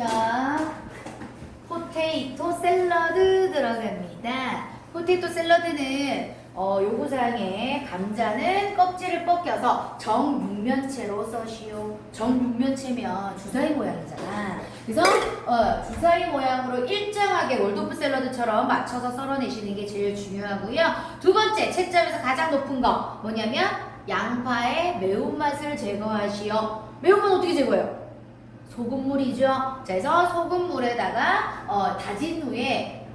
자, 포테이토 샐러드 들어갑니다. 포테이토 샐러드는 어, 요구사항에 감자는 껍질을 벗겨서 정육면체로 써시오. 정육면체면 주사위 모양이잖아. 그래서 어, 주사위 모양으로 일정하게 월도프 샐러드처럼 맞춰서 썰어내시는 게 제일 중요하고요. 두 번째 채점에서 가장 높은 거 뭐냐면 양파의 매운맛을 제거하시오. 매운맛 어떻게 제거해요? 소금물이죠. 자, 그래서 소금물에다가 어, 다진 후에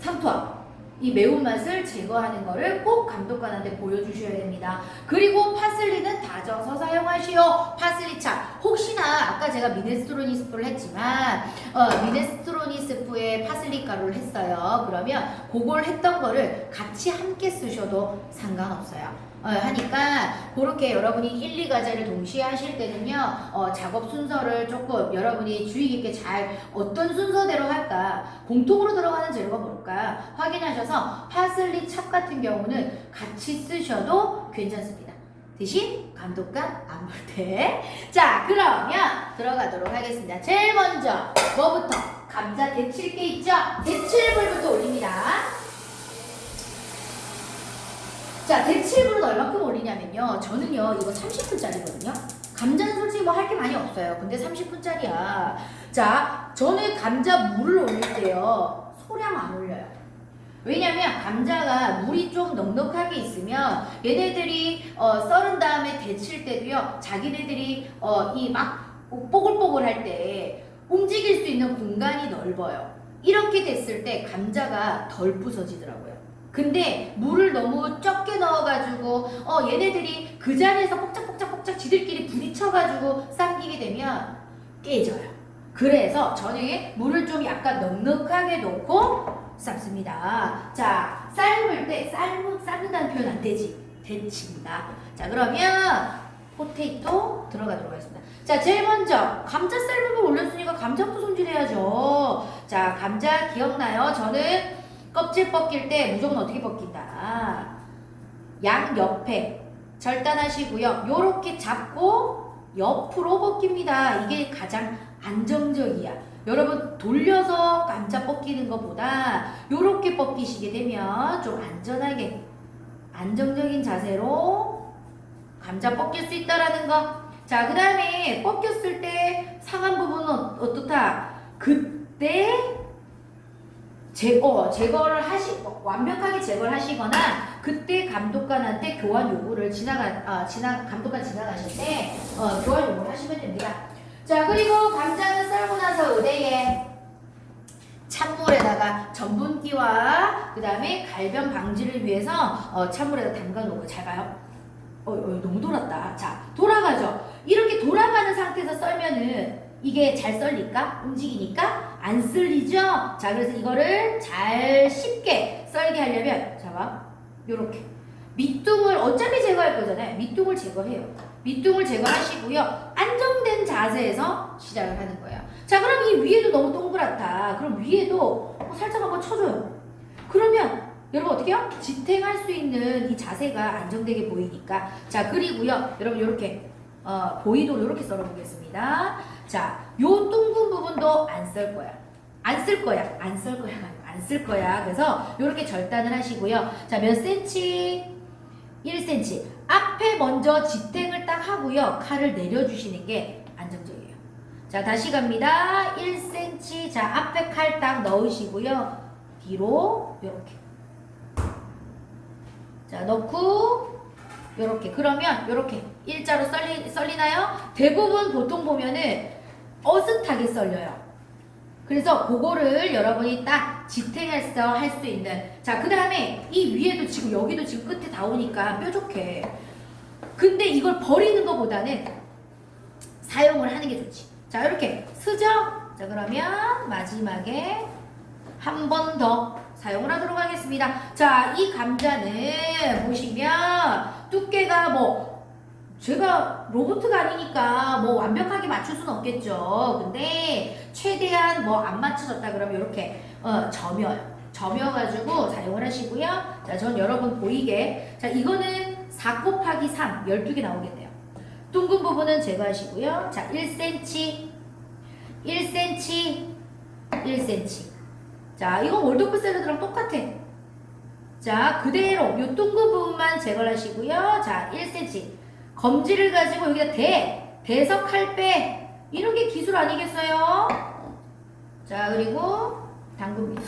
삼투압 이 매운맛을 제거하는 거를 꼭 감독관한테 보여주셔야 됩니다. 그리고 파슬리는 다져서 사용하시오. 파슬리차. 혹시나 아까 제가 미네스트로니 스프를 했지만 어, 미네스트로니 스프에 파슬리 가루를 했어요. 그러면 그걸 했던 거를 같이 함께 쓰셔도 상관없어요. 어, 하니까 그렇게 여러분이 1, 2 과제를 동시에 하실 때는요 어, 작업 순서를 조금 여러분이 주의 깊게 잘 어떤 순서대로 할까 공통으로 들어가는 재료가 뭘까 확인하셔서 파슬리 찹 같은 경우는 같이 쓰셔도 괜찮습니다. 대신 감독관 안볼 때. 자, 그러면 들어가도록 하겠습니다. 제일 먼저 뭐부터? 감자 데칠게 있죠? 데칠물부터 올립니다. 자, 데칠물은 얼마큼 올리냐면요. 저는요, 이거 30분짜리거든요. 감자는 솔직히 뭐 할 게 많이 없어요. 근데 30분짜리야. 자, 저는 감자 물을 올릴 때요. 소량 안 올려요. 왜냐면 감자가 물이 좀 넉넉하게 있으면 얘네들이 어, 썰은 다음에 데칠 때도요. 자기네들이 어, 이 막 뽀글뽀글 할 때 움직일 수 있는 공간이 넓어요. 이렇게 됐을 때 감자가 덜 부서지더라고요. 근데 물을 너무 적게 넣어가지고 어 얘네들이 그 자리에서 뽁짝뽁짝뽁짝 지들끼리 부딪혀가지고 삶기게 되면 깨져요. 그래서 저는 물을 좀 약간 넉넉하게 넣고 삶습니다. 자, 삶을 때 삶은 삶는다는 표현 안 되지. 데칩니다. 자, 그러면 포테이토 들어가도록 하겠습니다. 자, 제일 먼저 감자 걸 올렸으니까 감자부터 손질해야죠. 자, 감자 기억나요? 저는 껍질 벗길 때 무조건 어떻게 벗긴다. 양 옆에 절단하시고요. 요렇게 잡고 옆으로 벗깁니다. 이게 가장 안정적이야. 여러분 돌려서 감자 벗기는 것보다 요렇게 벗기시게 되면 좀 안전하게 안정적인 자세로 감자 벗길 수 있다라는 거. 자, 그 다음에 벗겼을 때 상한 부분은 어- 어떻다? 그때 제거, 제거를 하시, 완벽하게 제거를 하시거나 그때 감독관한테 교환 요구를 지나가, 아, 지나, 감독관 지나가실 때 어, 교환 요구를 하시면 됩니다. 자, 그리고 감자는 썰고 나서 의대에 찬물에다가 전분기와 그 다음에 갈변 방지를 위해서 어, 찬물에다 담가 놓고 잘 봐요. 어, 어, 너무 돌았다. 자, 돌아가죠. 이렇게 돌아가는 상태에서 썰면은 이게 잘 썰릴까? 움직이니까 안 쓸리죠? 자, 그래서 이거를 잘 쉽게 썰게 하려면, 잡아. 요렇게. 밑둥을 어차피 제거할 거잖아요. 밑둥을 제거해요. 밑둥을 제거하시고요. 안정된 자세에서 시작을 하는 거예요. 자, 그럼 이 위에도 너무 동그랗다. 그럼 위에도 살짝 한번 쳐줘요. 그러면 여러분 어떻게 해요? 지탱할 수 있는 이 자세가 안정되게 보이니까. 자, 그리고요. 여러분 요렇게 어, 보이도록 이렇게 썰어보겠습니다. 자, 요 둥근 부분도 안 쓸 거야. 안 쓸 거야. 안 쓸 거야. 안 쓸 거야. 그래서 이렇게 절단을 하시고요. 자, 몇 센치? 1cm. 앞에 먼저 지탱을 딱 하고요. 칼을 내려주시는 게 안정적이에요. 자, 다시 갑니다. 1cm. 자, 앞에 칼 딱 넣으시고요. 뒤로 이렇게. 자, 넣고 요렇게. 그러면 요렇게 일자로 썰리, 썰리나요? 대부분 보통 보면은 어슷하게 썰려요. 그래서 그거를 여러분이 딱 지탱해서 할 수 있는 자 그 다음에 이 위에도 지금 여기도 지금 끝에 다 오니까 뾰족해. 근데 이걸 버리는 것보다는 사용을 하는 게 좋지. 자 이렇게 쓰죠 자 그러면 마지막에 한 번 더 사용을 하도록 하겠습니다. 자 이 감자는 보시면 두께가 뭐 제가 로봇가 아니니까 뭐 완벽하게 맞출 수는 없겠죠. 근데 최대한 뭐 안 맞춰졌다 그러면 이렇게 어, 점여요. 점여가지고 사용을 하시고요. 자, 전 여러분 보이게. 자, 이거는 4 곱하기 3, 12개 나오겠네요. 둥근 부분은 제거하시고요. 자, 1cm. 1cm, 1cm. 자, 이건 월드컵 샐러드랑 똑같아. 자, 그대로 요 둥근 부분만 제거를 하시고요. 자, 1cm. 검지를 가지고 여기다 대, 대석 칼빼. 이런 게 기술 아니겠어요? 자, 그리고 담굽니다.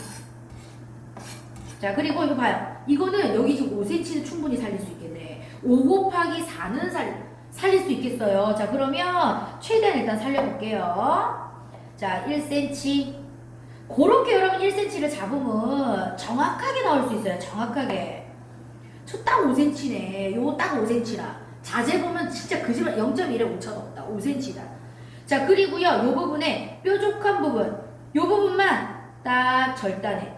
자, 그리고 이거 봐요. 이거는 여기 지금 5cm는 충분히 살릴 수 있겠네. 5 곱하기 4는 살, 살릴 수 있겠어요. 자, 그러면 최대한 일단 살려볼게요. 자, 1cm. 그렇게 여러분 1cm를 잡으면 정확하게 나올 수 있어요. 정확하게. 저 딱 5cm네. 요거 딱 5cm라. 자세 보면 진짜 거짓말 0.1에 5천 없다. 5cm다. 자, 그리고요. 요 부분에 뾰족한 부분. 요 부분만 딱 절단해.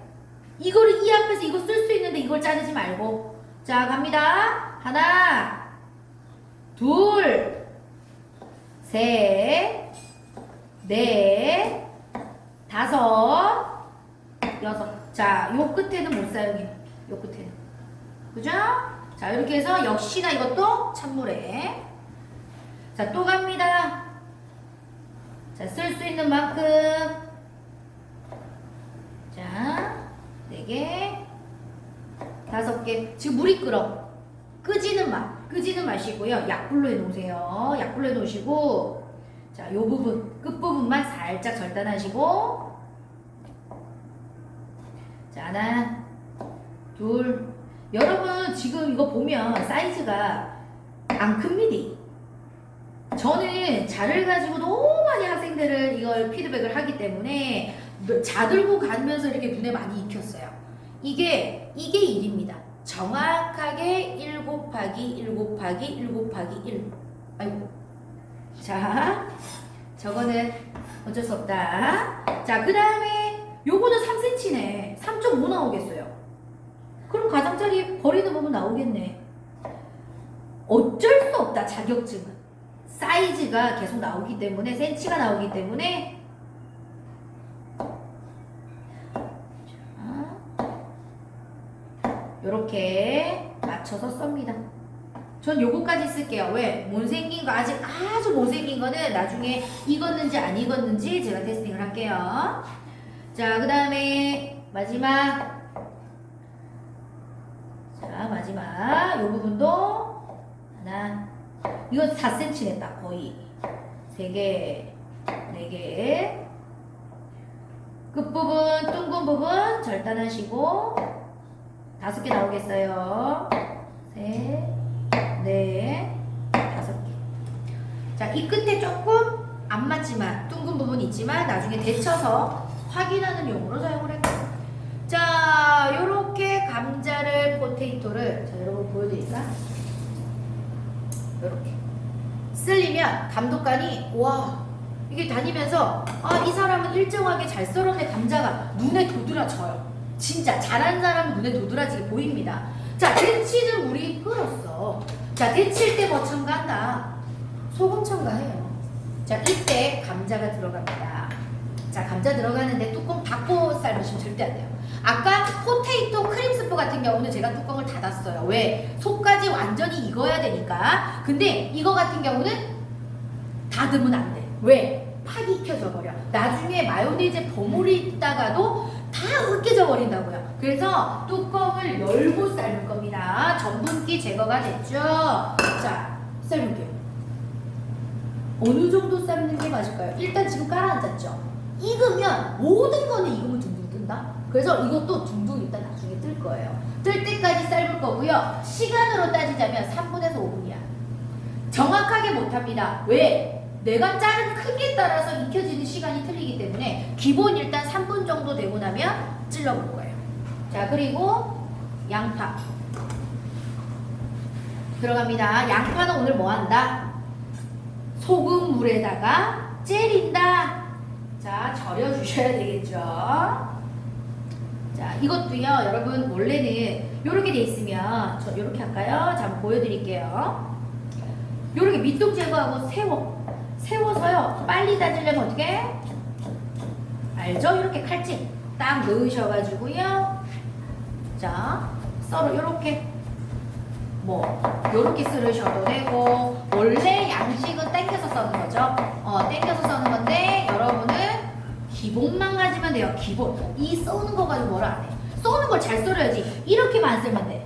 이거를 이 앞에서 이거 쓸 수 있는데 이걸 자르지 말고. 자, 갑니다. 하나, 둘, 셋, 넷, 다섯, 여섯. 자, 요 끝에는 못 사용해. 요 끝에는. 그죠? 자, 이렇게 해서 역시나 이것도 찬물에. 자, 또 갑니다. 자, 쓸 수 있는 만큼. 자, 네 개, 다섯 개. 지금 물이 끓어. 끄지는 마. 끄지는 마시고요. 약불로 해놓으세요. 약불로 해놓으시고. 자, 요 부분, 끝부분만 살짝 절단하시고. 자, 하나, 둘. 여러분, 지금 이거 보면 사이즈가 안 큽니다. 저는 자를 가지고 너무 많이 학생들을 이걸 피드백을 하기 때문에 자 들고 가면서 이렇게 눈에 많이 익혔어요. 이게 이게 1입니다. 정확하게 1 곱하기 1 곱하기 1 곱하기 1. 아이고. 자, 저거는 어쩔 수 없다. 자, 그 다음에 요거는 3cm네. 3.5 나오겠어요. 그럼 가 장자리 버리는 부분 나오겠네. 어쩔 수 없다, 자격증은. 사이즈가 계속 나오기 때문에, 센치가 나오기 때문에, 이렇게 맞춰서 썹니다. 전 요거까지 쓸게요. 왜? 못생긴 거, 아직 아주 못생긴 거는 나중에 익었는지 안 익었는지 제가 테스팅을 할게요. 자, 그 다음에 마지막. 자, 마지막. 요 부분도 하나. 이거 4cm 냈다, 거의. 3개, 4개. 끝부분, 둥근 부분 절단하시고, 다섯 개 나오겠어요. 셋, 넷, 다섯 개. 자, 이 끝에 조금 안 맞지만, 둥근 부분이 있지만, 나중에 데쳐서 확인하는 용으로 사용을 할게요. 자, 요렇게 감자를, 포테이토를, 자, 여러분 보여드릴까? 요렇게. 쓸리면 감독관이, 와, 이게 다니면서, 아, 이 사람은 일정하게 잘 썰어내 감자가 눈에 도드라져요. 진짜 잘하는 사람은 눈에 도드라지게 보입니다. 자, 데치는 우리 끓었어. 자, 데칠 때 뭐 첨가한다? 소금 첨가해요. 자, 이때 감자가 들어갑니다. 자, 감자 들어가는데 뚜껑 닫고 삶으시면 절대 안 돼요. 아까 포테이토 크림 스프 같은 경우는 제가 뚜껑을 닫았어요. 왜? 속까지 완전히 익어야 되니까. 근데 이거 같은 경우는 닫으면 안 돼. 왜? 팍 익혀져 버려. 나중에 마요네즈 버무리 있다가도 다 으깨져 버린다고요. 그래서 뚜껑을 열고 삶을 겁니다. 전분기 제거가 됐죠? 자, 삶을게요. 어느 정도 삶는 게 맞을까요? 일단 지금 깔아앉았죠? 익으면 모든 거는 익으면 둥 둥 뜬다. 그래서 이것도 둥둥 일단 나중에 뜰 거예요. 뜰 때까지 삶을 거고요. 시간으로 따지자면 3분에서 5분이야. 정확하게 못합니다. 왜? 내가 자른 크기에 따라서 익혀지는 시간이 틀리기 때문에 기본 일단 3분 정도 되고 나면 찔러볼 거예요. 자, 그리고 양파. 들어갑니다. 양파는 오늘 뭐 한다? 소금 물에다가 째린다. 자, 절여 주셔야 되겠죠. 자, 이것도요, 여러분, 원래는 요렇게 돼 있으면, 저 요렇게 할까요? 자, 한번 보여드릴게요. 요렇게 밑둥 제거하고 세워. 세워서요, 빨리 다지려면 어떻게? 알죠? 이렇게 칼집 딱 넣으셔가지고요. 자, 썰어, 요렇게. 뭐, 요렇게 썰으셔도 되고, 원래 양식은 땡겨서 써는 거죠. 어, 땡겨서 써는 건데, 썰면 돼요. 기본. 이 써는 거 가지고 뭐라 안 해. 써는 걸잘 썰어야지. 이렇게만 썰면 돼.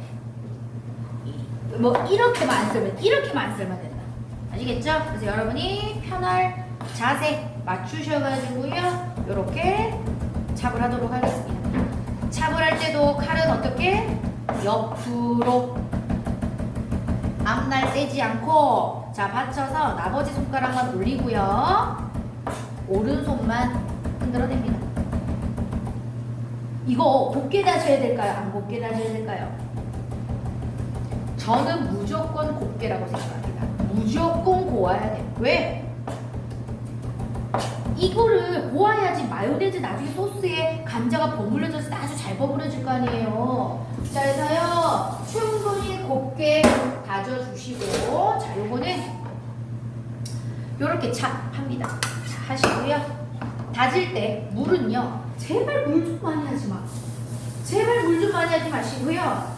이- 뭐 이렇게만 안 썰면 이렇게만 안 썰면 된다. 아시겠죠? 그래서 여러분이 편할 자세 맞추셔가지고요. 이렇게 찹을 하도록 하겠습니다. 찹을 할 때도 칼은 어떻게? 옆으로 앞날 떼지 않고 자 받쳐서 나머지 손가락만 올리고요. 오른손만 흔들어냅니다. 이거 곱게 다져야 될까요? 안 곱게 다져야 될까요? 저는 무조건 곱게라고 생각합니다. 무조건 고와야 돼. 왜? 이거를 고와야지 마요네즈 나중에 소스에 감자가 버무려져서 아주 잘 버무려질 거 아니에요. 자, 그래서요, 충분히 곱게 다져주시고, 자, 요거는 요렇게 찹 합니다. 자, 하시고요. 다질 때 물은요, 제발 물 좀 많이 하지 마. 제발 물 좀 많이 하지 마시고요.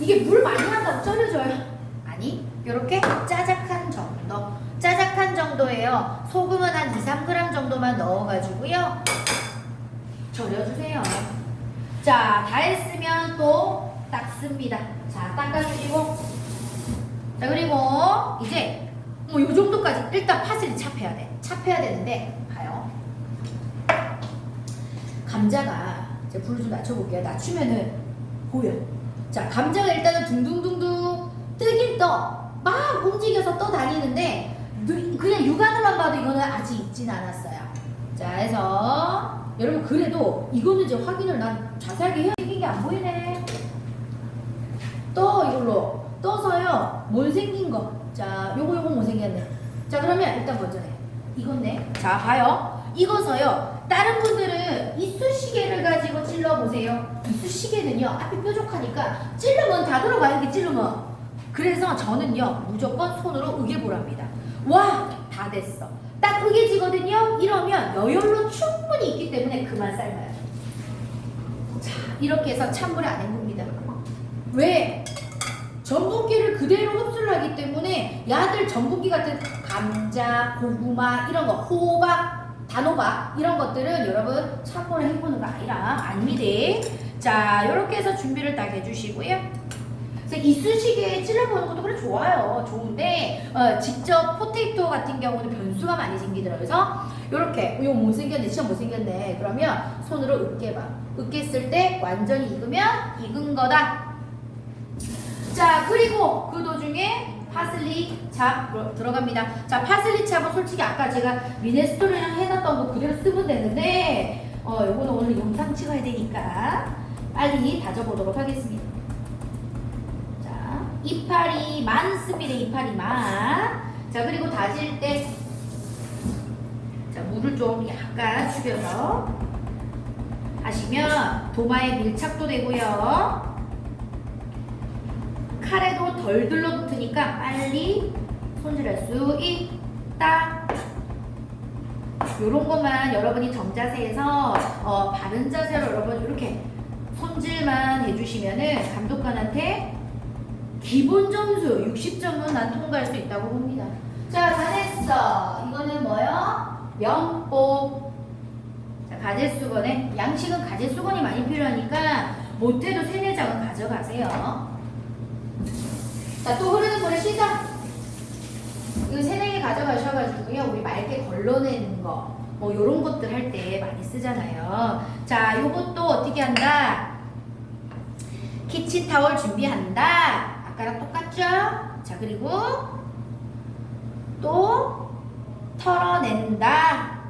이게 물 많이 한다고 절여져요. 아니, 요렇게 짜작한 정도. 짜작한 정도예요. 소금은 한 2, 3g 정도만 넣어가지고요. 절여주세요. 자, 다 했으면 또 닦습니다. 자, 닦아주시고. 자, 그리고 이제 뭐요 정도까지 일단 파슬리 찹해야 돼. 찹해야 되는데, 봐요. 감자가, 제가 불을 좀 낮춰볼게요. 낮추면은 보여. 자, 감자가 일단은 둥둥둥둥 뜨긴 떠. 막 움직여서 떠다니는데, 누- 그냥 육안으로만 봐도 이거는 아직 익진 않았어요. 자, 해서 여러분 그래도 이거는 이제 확인을 난 자세하게 해야 생긴 게 안 보이네. 또 이걸로 떠서요. 뭘 생긴 거. 자, 요거 요거 못 생겼네. 자, 그러면 일단 먼저 해. 이건데. 자, 봐요. 이거서요. 다른 분들은 이쑤시개를 가지고 찔러 보세요. 이쑤시개는요. 앞이 뾰족하니까 찔르면 다 들어가요. 이렇게 찔르면. 그래서 저는요. 무조건 손으로 으개보랍니다. 와, 다 됐어. 딱 으개지거든요. 이러면 여열로 충분히 있기 때문에 그만 삶아요. 자, 이렇게 해서 찬물에 안 헹굽니다. 왜? 전분기를 그대로 흡수를 하기 때문에 야들 전분기 같은 감자, 고구마 이런 거, 호박, 단호박 이런 것들은 여러분 찬물에 헹구는 거 아니라 아닙니다. 자, 이렇게 해서 준비를 딱 해주시고요. 그래서 이쑤시개에 찔러보는 것도 그래 좋아요. 좋은데 어, 직접 포테이토 같은 경우는 변수가 많이 생기더라고요. 그래서 이렇게 이거 못생겼네, 진짜 못생겼네. 그러면 손으로 으깨봐. 으깼을 때 완전히 익으면 익은 거다. 자 그리고 그 도중에 파슬리 찹 들어- 들어갑니다. 자 파슬리 찹은 솔직히 아까 제가 미네스토리랑 해놨던 거 그대로 쓰면 되는데 어 요거는 오늘 영상 찍어야 되니까 빨리 다져보도록 하겠습니다. 자 이파리 많습니다. 이파리 많. 자 그리고 다질 때 자, 물을 좀 약간 죽여서 하시면 도마에 밀착도 되고요. 칼에도 덜 들러붙으니까 빨리 손질할 수 있다. 요런 것만 여러분이 정자세에서 어, 바른 자세로 여러분 이렇게 손질만 해주시면은 감독관한테 기본 점수 60점은 난 통과할 수 있다고 봅니다. 자, 다 됐어. 이거는 뭐요? 면복. 자, 가제수건에 양식은 가제수건이 많이 필요하니까 못해도 세네 장은 가져가세요. 자, 또 흐르는 물에 씻어. 이거 세네 개 가져가셔가지고요. 우리 맑게 걸러내는 거, 뭐 요런 것들 할 때 많이 쓰잖아요. 자, 요것도 어떻게 한다? 키친타월 준비한다. 아까랑 똑같죠? 자, 그리고 또 털어낸다.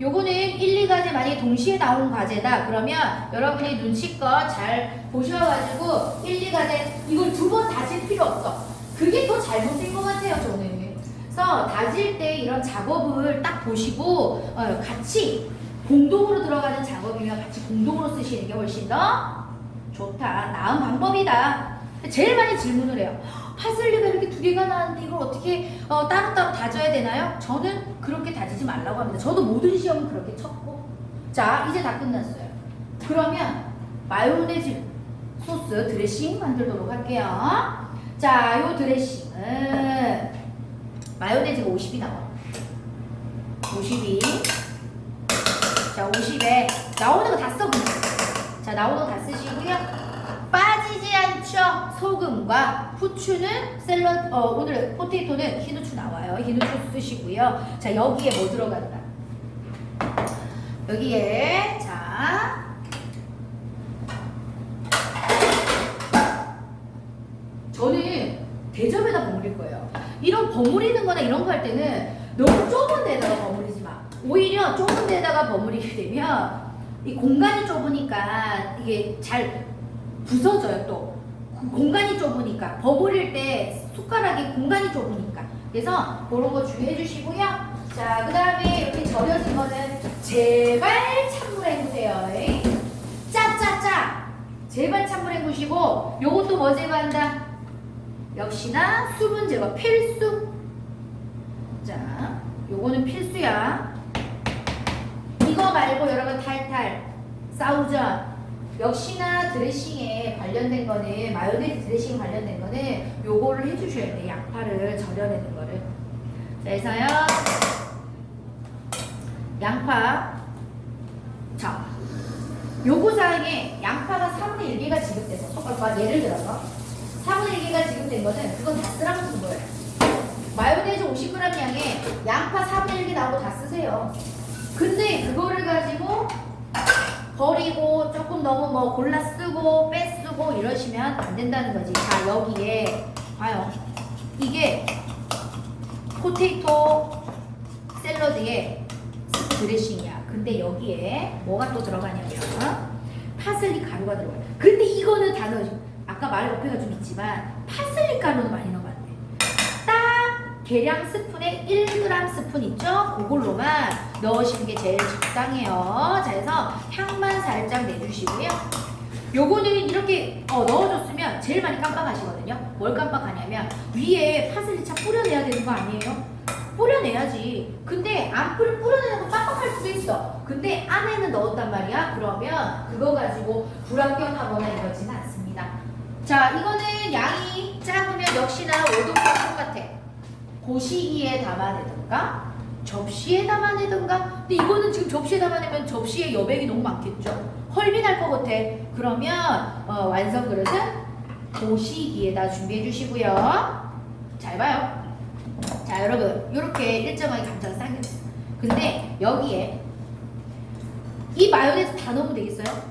요거는 1, 2가지 만약에 동시에 나온 과제다. 그러면 여러분이 눈치껏 잘 보셔가지고 1, 2가지 이걸 두 번 다질 필요 없어. 그게 더 잘못된 것 같아요, 저는. 그래서 다질 때 이런 작업을 딱 보시고 어, 같이 공동으로 들어가는 작업이면 같이 공동으로 쓰시는 게 훨씬 더 좋다. 나은 방법이다. 제일 많이 질문을 해요. 파슬리가 이렇게 두 개가 나왔는데 이걸 어떻게 어, 따로따로 다져야 되나요? 저는 그렇게 다지지 말라고 합니다. 저도 모든 시험은 그렇게 쳤고. 자, 이제 다 끝났어요. 그러면 마요네즈 소스 드레싱 만들도록 할게요. 자, 요 드레싱은 마요네즈가 50이 나와. 50이. 자, 50에 나오는 거 다 써. 자, 나오는 거 다 쓰시고요. 빠지지 않죠. 소금과 후추는 샐러드 어, 오늘 포테이토는 흰 후추 나와요. 흰 후추 쓰시고요. 자, 여기에 뭐 들어간다? 여기에 자 저는 대접에다 버무릴 거예요. 이런 버무리는 거나 이런 거 할 때는 너무 좁은 데다가 버무리지 마. 오히려 좁은 데다가 버무리게 되면 이 공간이 좁으니까 이게 잘 부서져요 또. 그 공간이 좁으니까 버무릴 때 숟가락이 공간이 좁으니까. 그래서 그런 거 주의해 주시고요. 자, 그 다음에 이렇게 절여진 거는 제발 찬물에 헹구세요. 짜짜짜! 제발 찬물에 헹구시고 요것도 뭐 제거한다? 역시나 수분 제거 필수. 자, 요거는 필수야. 이거 말고 여러분 탈탈 싸우전 역시나 드레싱에 관련된 거는 마요네즈 드레싱 관련된 거는 요거를 해주셔야 돼 양파를 절여내는 거를 자, 그래서요 양파 자 요구사항에 양파가 3분의 1개가 지급돼서 똑같아 예를 들어서 3분의 1개가 지급된 거는 그건 다 쓰라고 쓴 거예요 마요네즈 50g 양에 양파 4분의 1개 나오고 다 쓰세요 근데 그거를 가지고 버리고 조금 너무 뭐 골라 쓰고 빼 쓰고 이러시면 안 된다는 거지. 자 여기에 봐요. 이게 포테이토 샐러드에 스프 드레싱이야. 근데 여기에 뭐가 또 들어가냐면 파슬리 가루가 들어가요. 근데 이거는 다 넣어줘. 아까 말 옆에가 좀 있지만 파슬리 가루는 많이 돼. 딱 계량 스푼에 1g 스푼 있죠? 그걸로만 넣으시는 게 제일 적당해요. 자, 그래서 향만 살짝 내주시고요. 요거는 이렇게 어, 넣어줬으면 제일 많이 깜빡하시거든요. 뭘 깜빡하냐면 위에 파슬리 차 뿌려내야 되는 거 아니에요? 뿌려내야지. 근데 안 뿌려, 뿌려내는 거 깜빡할 수도 있어. 근데 안에는 넣었단 말이야. 그러면 그거 가지고 불합격하거나 이러지는 않습니다. 자, 이거는 양이 작으면 역시나 월동과 똑같아. 고시기에 담아내든가 접시에 담아내든가. 근데 이거는 지금 접시에 담아내면 접시에 여백이 너무 많겠죠? 헐비 날것 같아. 그러면 어, 완성 그릇은 고시기에다 준비해 주시고요. 잘 봐요. 자 여러분 이렇게 일정하게 감자가 쌍겼어 근데 여기에 이 마요네즈 다 넣으면 되겠어요?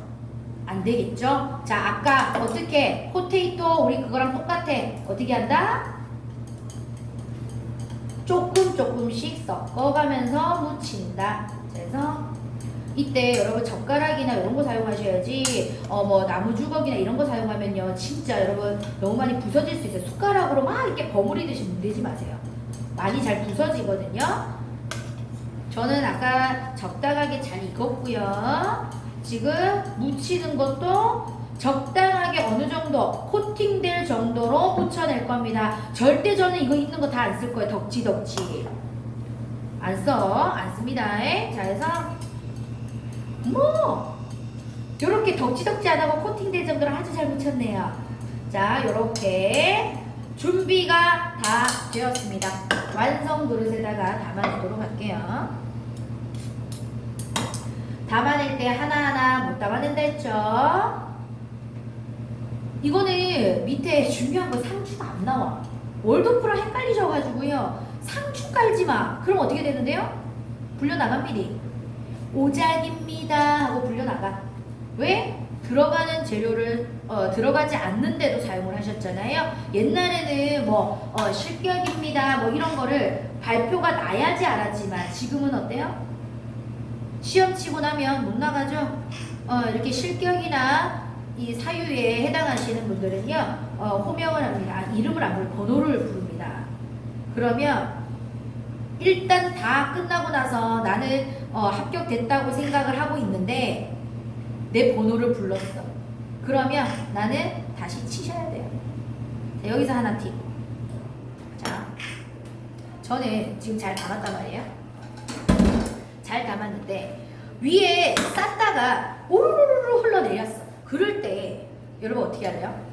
안 되겠죠? 자 아까 어떻게 포테이토 우리 그거랑 똑같아 어떻게 한다? 조금 조금씩 섞어가면서 묻힌다. 그래서 이때 여러분 젓가락이나 이런 거 사용하셔야지 어 뭐 나무 주걱이나 이런 거 사용하면요 진짜 여러분 너무 많이 부서질 수 있어요. 숟가락으로 막 이렇게 버무리듯이 문대지 마세요. 많이 잘 부서지거든요. 저는 아까 적당하게 잘 익었고요. 지금 묻히는 것도 적당하게 어느 정도 코팅될 정도로 묻혀낼 겁니다. 절대 저는 이거 있는 거 다 안 쓸 거예요. 덕지 덕지. 안 써. 안 씁니다. 에? 자, 그래서 뭐 요렇게 덕지 덕지 안 하고 코팅될 정도로 아주 잘 묻혔네요. 자, 요렇게 준비가 다 되었습니다. 완성 그릇에다가 담아내도록 할게요. 담아낼 때 하나하나 못 담아낸다 했죠? 이거는 밑에 중요한 거 상추가 안 나와. 월드프랑 헷갈리셔가지고요. 상추 깔지 마. 그럼 어떻게 되는데요? 불려나갑니다. 오작입니다 하고 불려나가. 왜? 들어가는 재료를 어, 들어가지 않는데도 사용을 하셨잖아요. 옛날에는 뭐 어, 실격입니다 뭐 이런 거를 발표가 나야지 알았지만 지금은 어때요? 시험 치고 나면 못 나가죠. 어, 이렇게 실격이나 이 사유에 해당하시는 분들은요 어, 호명을 합니다. 아, 이름을 안 부르고 번호를 부릅니다. 그러면 일단 다 끝나고 나서 나는 어, 합격됐다고 생각을 하고 있는데 내 번호를 불렀어. 그러면 나는 다시 치셔야 돼요. 자, 여기서 하나 팁. 자, 저는 지금 잘 담았단 말이에요. 잘 담았는데 위에 쌌다가 오르르르 흘러내렸어. 그럴 때 여러분 어떻게 돼요?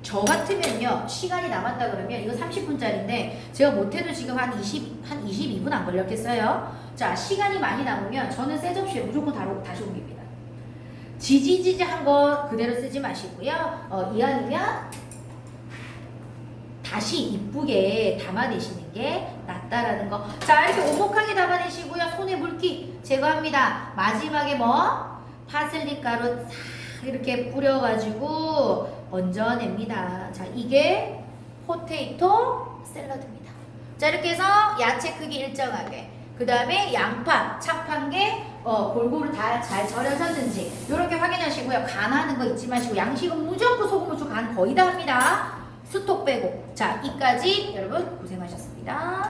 저 같으면요 시간이 남았다 그러면 이거 30분짜리인데 제가 못해도 지금 한 20, 한 22분 안 걸렸겠어요? 자 시간이 많이 남으면 저는 새 접시에 무조건 다로, 다시 옮깁니다. 지지지지한 거 그대로 쓰지 마시고요. 어, 이왕이면 다시 이쁘게 담아내시는 게 낫다라는 거. 자, 이렇게 오목하게 담아내시고요. 손에 물기 제거합니다. 마지막에 뭐? 파슬리 가루 싹 이렇게 뿌려가지고 얹어냅니다. 자, 이게 포테이토 샐러드입니다. 자, 이렇게 해서 야채 크기 일정하게. 그 다음에 양파, 착한 게 어, 골고루 다 잘 절여졌는지 이렇게 확인하시고요. 간하는 거 잊지 마시고 양식은 무조건 소금, 후추, 간 거의 다 합니다. 수톡 빼고 자 이까지 여러분 고생하셨습니다.